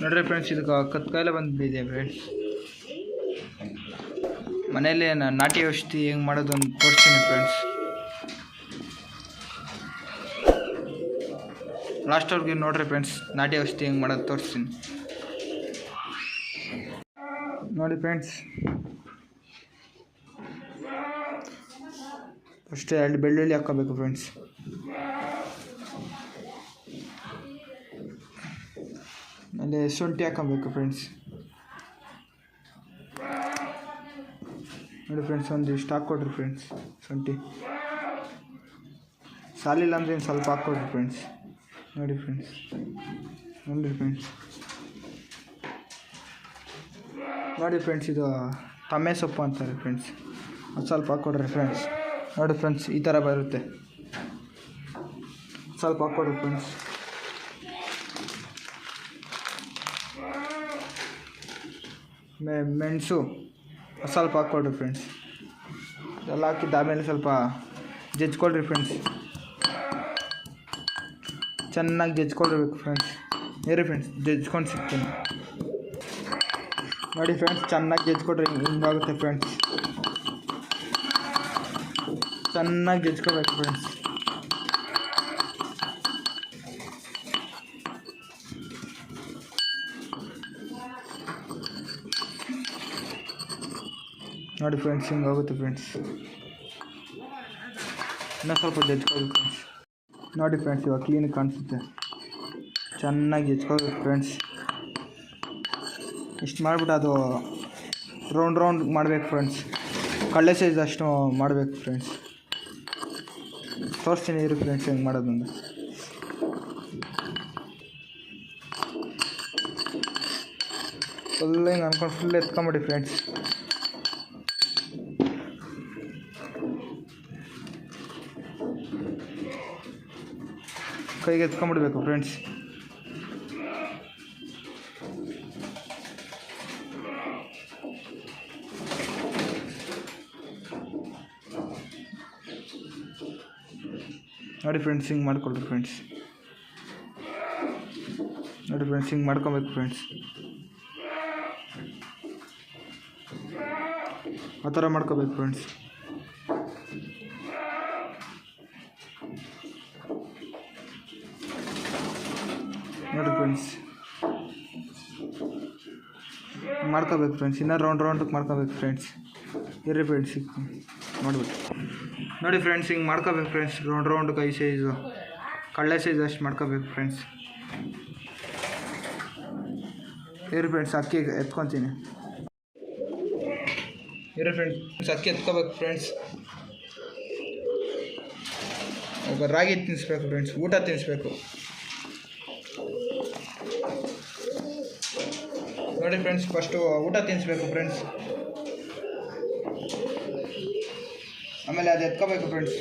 ನೋಡ್ರಿ ಫ್ರೆಂಡ್ಸ್ ಇದು ಕತ್ಕಾಯಿಲೆ ಬಂದಿದೆ ಫ್ರೆಂಡ್ಸ್ ಮನೇಲಿ ನಾಟಿ ಔಷಧಿ ಹೆಂಗೆ ಮಾಡೋದು ಅಂತ ತೋರಿಸ್ತೀನಿ ಫ್ರೆಂಡ್ಸ್ ಲಾಸ್ಟವ್ರಿಗೆ ನೋಡ್ರಿ ಫ್ರೆಂಡ್ಸ್ ನಾಟಿ ಔಷಧಿ ಹೆಂಗೆ ಮಾಡೋದು ತೋರಿಸ್ತೀನಿ. ನೋಡಿ ಫ್ರೆಂಡ್ಸ್ ಫಸ್ಟ್ ಎರಡು ಬೆಳ್ಳುಳ್ಳಿ ಹಾಕೋಬೇಕು ಫ್ರೆಂಡ್ಸ್ ಆಮೇಲೆ ಶುಂಠಿ ಹಾಕೊಬೇಕು ಫ್ರೆಂಡ್ಸ್ ನೋಡಿ ಫ್ರೆಂಡ್ಸ್ ಒಂದು ಇಷ್ಟು ಹಾಕ್ಕೊಡ್ರಿ ಫ್ರೆಂಡ್ಸ್ ಶುಂಠಿ. ಸಾಲಿಲ್ಲ ಅಂದರೆ ಇನ್ನು ಸ್ವಲ್ಪ ಹಾಕ್ಕೊಡ್ರಿ ಫ್ರೆಂಡ್ಸ್ ನೋಡಿ ಫ್ರೆಂಡ್ಸ್ ನೋಡಿ ಫ್ರೆಂಡ್ಸ್ ನೋಡಿ ಫ್ರೆಂಡ್ಸ್ ಇದು ತಮ್ಮೆ ಸೊಪ್ಪು ಅಂತಾರೆ ಫ್ರೆಂಡ್ಸ್ ಒಂದು ಸ್ವಲ್ಪ ಹಾಕ್ಕೊಡ್ರಿ ಫ್ರೆಂಡ್ಸ್ ನೋಡಿ ಫ್ರೆಂಡ್ಸ್ ಈ ಥರ ಬರುತ್ತೆ. ಸ್ವಲ್ಪ ಹಾಕ್ಕೊಡ್ರಿ ಫ್ರೆಂಡ್ಸ್ ಮೆಣಸು ಸ್ವಲ್ಪ ಹಾಕ್ಕೊಳ್ರಿ ಫ್ರೆಂಡ್ಸ್ ಎಲ್ಲ ಹಾಕಿದ್ದಾದಮೇಲೆ ಸ್ವಲ್ಪ ಜಜ್ಕೊಳ್ರಿ ಫ್ರೆಂಡ್ಸ್ ಚೆನ್ನಾಗಿ ಜಜ್ಕೊಳ್ಬೇಕು ಫ್ರೆಂಡ್ಸ್ ಏರಿ ಫ್ರೆಂಡ್ಸ್ ಜಜ್ಕೊಂಡು ಸಿಗ್ತೀನಿ. ನೋಡಿ ಫ್ರೆಂಡ್ಸ್ ಚೆನ್ನಾಗಿ ಜಜ್ಕೊಡ್ರಿ, ಹಿಂಗಾಗುತ್ತೆ ಫ್ರೆಂಡ್ಸ್ ಚೆನ್ನಾಗಿ ಜಜ್ಕೊಬೇಕು ಫ್ರೆಂಡ್ಸ್ ನೋಡಿ ಫ್ರೆಂಡ್ಸ್ ಹಿಂಗೆ ಫ್ರೆಂಡ್ಸ್ ಇನ್ನೂ ಸ್ವಲ್ಪ ಜಜ್ಕೋಬೇಕು ಫ್ರೆಂಡ್ಸ್ ನೋಡಿ ಫ್ರೆಂಡ್ಸ್ ಇವಾಗ ಕ್ಲೀನಾಗಿ ಕಾಣಿಸುತ್ತೆ. ಚೆನ್ನಾಗಿ ಹೆಚ್ಕೋಬೇಕು ಫ್ರೆಂಡ್ಸ್ ಇಷ್ಟು ಮಾಡಿಬಿಟ್ಟು ಅದು ರೌಂಡ್ ರೌಂಡ್ ಮಾಡಬೇಕು ಫ್ರೆಂಡ್ಸ್ ಕಳ್ಳೆ ಸೈಜ್ ಅಷ್ಟು ಮಾಡಬೇಕು ಫ್ರೆಂಡ್ಸ್ ತೋರಿಸ್ತೀನಿ ಇರು ಫ್ರೆಂಡ್ಸ್ ಹೆಂಗೆ ಮಾಡೋದಂದು ಫುಲ್ ಹಿಂಗೆ ಅಂದ್ಕೊಂಡು ಫುಲ್ ಎತ್ಕೊಂಬಿಡಿ ಫ್ರೆಂಡ್ಸ್ ಕೈಗೆ ಎತ್ಕೊಂಡ್ಬಿಡ್ಬೇಕು ಫ್ರೆಂಡ್ಸ್ ನೋಡಿ ಫ್ರೆಂಡ್ಸ್ ಹಿಂಗೆ ಮಾಡ್ಕೊಳ್ರಿ ಫ್ರೆಂಡ್ಸ್ ನೋಡಿ ಫ್ರೆಂಡ್ಸ್ ಹಿಂಗೆ ಮಾಡ್ಕೊಬೇಕು ಫ್ರೆಂಡ್ಸ್ ಆ ಥರ ಮಾಡ್ಕೋಬೇಕು ಫ್ರೆಂಡ್ಸ್ ಫ್ರೆಂಡ್ಸ್ ಮಾಡ್ಕೋಬೇಕು ಫ್ರೆಂಡ್ಸ್ ಇನ್ನೂ ರೌಂಡ್ ರೌಂಡಕ್ಕೆ ಮಾಡ್ಕೋಬೇಕು ಫ್ರೆಂಡ್ಸ್ ಇರ್ರಿ ಫ್ರೆಂಡ್ಸ್ ನೋಡ್ಬಿಟ್ಟು ನೋಡಿ ಫ್ರೆಂಡ್ಸ್ ಹಿಂಗೆ ಮಾಡ್ಕೋಬೇಕು ಫ್ರೆಂಡ್ಸ್ ರೌಂಡ್ ರೌಂಡ್ ಕೈ ಸೈಜು ಕಳ್ಳೆ ಸೈಜ್ ಅಷ್ಟು ಮಾಡ್ಕೋಬೇಕು ಫ್ರೆಂಡ್ಸ್ ಇರ್ರಿ ಫ್ರೆಂಡ್ಸ್ ಅಕ್ಕಿ ಎತ್ಕೊತೀನಿ. ಇರ್ರಿ ಫ್ರೆಂಡ್ಸ್ ಅಕ್ಕಿ ಎತ್ಕೋಬೇಕು ಫ್ರೆಂಡ್ಸ್ ರಾಗಿ ತಿನ್ನಿಸ್ಬೇಕು ಫ್ರೆಂಡ್ಸ್ ಊಟ ತಿನ್ನಿಸ್ಬೇಕು ನೋಡಿ ಫ್ರೆಂಡ್ಸ್ ಫಸ್ಟು ಊಟ ತಿನ್ನಿಸ್ಬೇಕು ಫ್ರೆಂಡ್ಸ್ ಆಮೇಲೆ ಅದು ಎತ್ಕೋಬೇಕು ಫ್ರೆಂಡ್ಸ್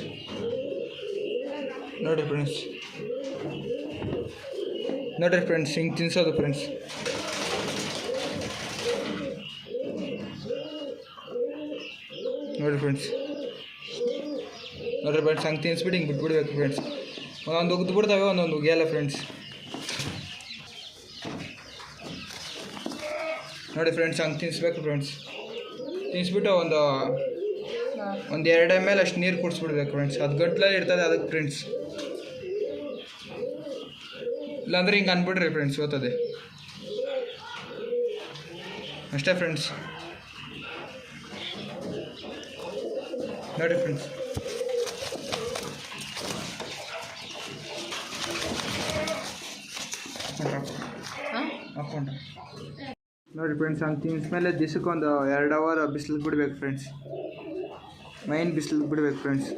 ನೋಡಿ ಫ್ರೆಂಡ್ಸ್ ನೋಡಿರಿ ಫ್ರೆಂಡ್ಸ್ ಹಿಂಗೆ ತಿನ್ಸೋದು ಫ್ರೆಂಡ್ಸ್ ನೋಡಿರಿ ಫ್ರೆಂಡ್ಸ್ ನೋಡಿರಿ ಫ್ರೆಂಡ್ಸ್ ಹಂಗೆ ತಿನ್ಸ್ಬಿಟ್ಟು ಹಿಂಗೆ ಬಿಟ್ಬಿಡ್ಬೇಕು ಫ್ರೆಂಡ್ಸ್ ಒಂದೊಂದು ಬಿಡ್ತಾವೆ, ಒಂದೊಂದು ಉಗಿಯಲ್ಲ ಫ್ರೆಂಡ್ಸ್ ನೋಡಿ ಫ್ರೆಂಡ್ಸ್ ಹಂಗೆ ತಿನ್ನಿಸ್ಬೇಕು ಫ್ರೆಂಡ್ಸ್ ತಿನ್ನಿಸ್ಬಿಟ್ಟು ಒಂದು ಒಂದು ಎರಡು ಎಂ ಎಲ್ ಅಷ್ಟು ನೀರು ಕುಡಿಸ್ಬಿಡ್ಬೇಕು ಫ್ರೆಂಡ್ಸ್ ಅದು ಗಟ್ಟಲೆ ಇರ್ತದೆ ಅದಕ್ಕೆ ಫ್ರೆಂಡ್ಸ್ ಇಲ್ಲಾಂದ್ರೆ ಹಿಂಗೆ ಅಂದ್ಬಿಡ್ರಿ ಫ್ರೆಂಡ್ಸ್ ಓದ್ತದೆ ಅಷ್ಟೇ ಫ್ರೆಂಡ್ಸ್ ನೋಡಿ ಫ್ರೆಂಡ್ಸ್ ಹಾಕೊಂಡ ನೋಡಿ ಫ್ರೆಂಡ್ಸ್ ಹಂಗೆ ತಿನ್ಸ್ಮೇಲೆ ಮೇಲೆ ಒಂದು ಎರಡು ಅವರ್ ಬಿಸಿಲಿಗೆ ಬಿಡ್ಬೇಕು ಫ್ರೆಂಡ್ಸ್ ಮೈನ್ ಬಿಸಿಲಿಗೆ ಬಿಡ್ಬೇಕು ಫ್ರೆಂಡ್ಸ್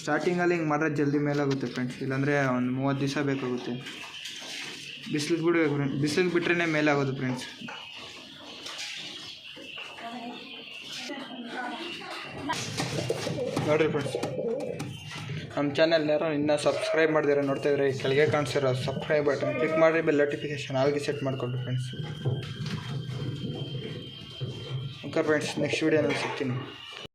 ಸ್ಟಾರ್ಟಿಂಗಲ್ಲಿ ಹಿಂಗೆ ಮಾಡಿದ್ರೆ ಜಲ್ದಿ ಮೇಲಾಗುತ್ತೆ ಫ್ರೆಂಡ್ಸ್ ಇಲ್ಲಾಂದರೆ ಒಂದು ಮೂವತ್ತು ದಿವಸ ಬೇಕಾಗುತ್ತೆ. ಬಿಸಿಲಿಗೆ ಬಿಡ್ಬೇಕು ಫ್ರೆಂಡ್ಸ್ ಬಿಸಿಲಿಗೆ ಬಿಟ್ರೇ ಮೇಲಾಗೋದು ಫ್ರೆಂಡ್ಸ್ ನೋಡಿರಿ ಫ್ರೆಂಡ್ಸ್ ನಮ್ಮ ಚಾನಲ್ ಯಾರೋ ಇನ್ನೂ ಸಬ್ಸ್ಕ್ರೈಬ್ ಮಾಡಿದ್ರೆ ನೋಡ್ತಾ ಇದ್ರೆ ಕೆಳಗೆ ಕಾಣಿಸಿರೋ ಸಬ್ಸ್ಕ್ರೈಬ್ ಬಟನ್ ಕ್ಲಿಕ್ ಮಾಡಿರಿ ಬೆಲ್ ನೋಟಿಫಿಕೇಶನ್ ಆಲ್ಗೆ ಸೆಟ್ ಮಾಡಿಕೊಂಡು ಫ್ರೆಂಡ್ಸ್ ಓಕೆ ಫ್ರೆಂಡ್ಸ್ ನೆಕ್ಸ್ಟ್ ವೀಡಿಯೋನಲ್ಲಿ ಸಿಗ್ತೀನಿ.